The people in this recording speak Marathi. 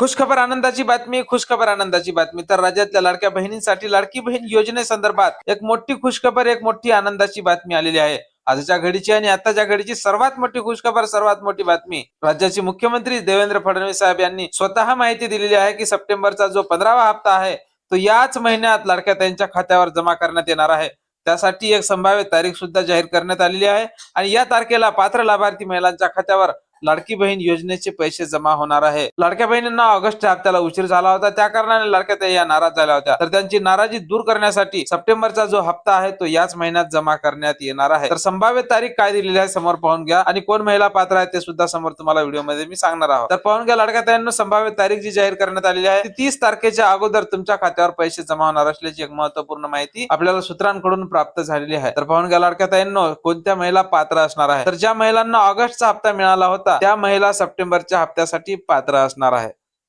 खुशखबर आनंदाची बातमी खुशखबर आनंदाची बातमी. तर राज्यातल्या लाडक्या बहिणींसाठी लाडकी बहीण योजनेसंदर्भात एक मोठी खुशखबर एक मोठी आनंदाची बातमी आलेली आहे. आजच्या घडीची आणि आताच्या घडीची सर्वात मोठी खुशखबर सर्वात मोठी बातमी राज्याचे मुख्यमंत्री देवेंद्र फडणवीस साहेब यांनी स्वतः माहिती दिलेली आहे की सप्टेंबरचा जो पंधरावा हप्ता आहे तो याच महिन्यात लाडक्या त्यांच्या खात्यावर जमा करण्यात येणार आहे. त्यासाठी एक संभाव्य तारीख सुद्धा जाहीर करण्यात आलेली आहे. आणि या तारखेला पात्र लाभार्थी महिलांच्या खात्यावर लाडकी बहीण योजनेचे पैसे जमा होणार आहे. लाडक्या बहिणींना ऑगस्टच्या हप्त्याला उशीर झाला होता. त्या कारणाने लाडक्या या नाराज झाल्या होत्या. तर त्यांची नाराजी दूर करण्यासाठी सप्टेंबरचा जो हप्ता आहे तो याच महिन्यात जमा करण्यात येणार आहे. तर संभाव्य तारीख काय दिलेली आहे समोर पाहून घ्या. आणि कोण महिला पात्र आहे ते सुद्धा समोर तुम्हाला व्हिडिओमध्ये मी सांगणार आहोत. तर पाहून घ्या लाडक्या संभाव्य तारीख जी जाहीर करण्यात आलेली आहे ती तीस तारखेच्या अगोदर तुमच्या खात्यावर पैसे जमा होणार असल्याची एक महत्त्वपूर्ण माहिती आपल्याला सूत्रांकडून प्राप्त झालेली आहे. तर पाहून घ्या लाडक्या ताईंनो कोणत्या महिला पात्र असणार आहे? तर ज्या महिलांना ऑगस्टचा हप्ता मिळाला होता त्या महिला सप्टेंबरच्या हप्त्यासाठी पात्र असणार आहे.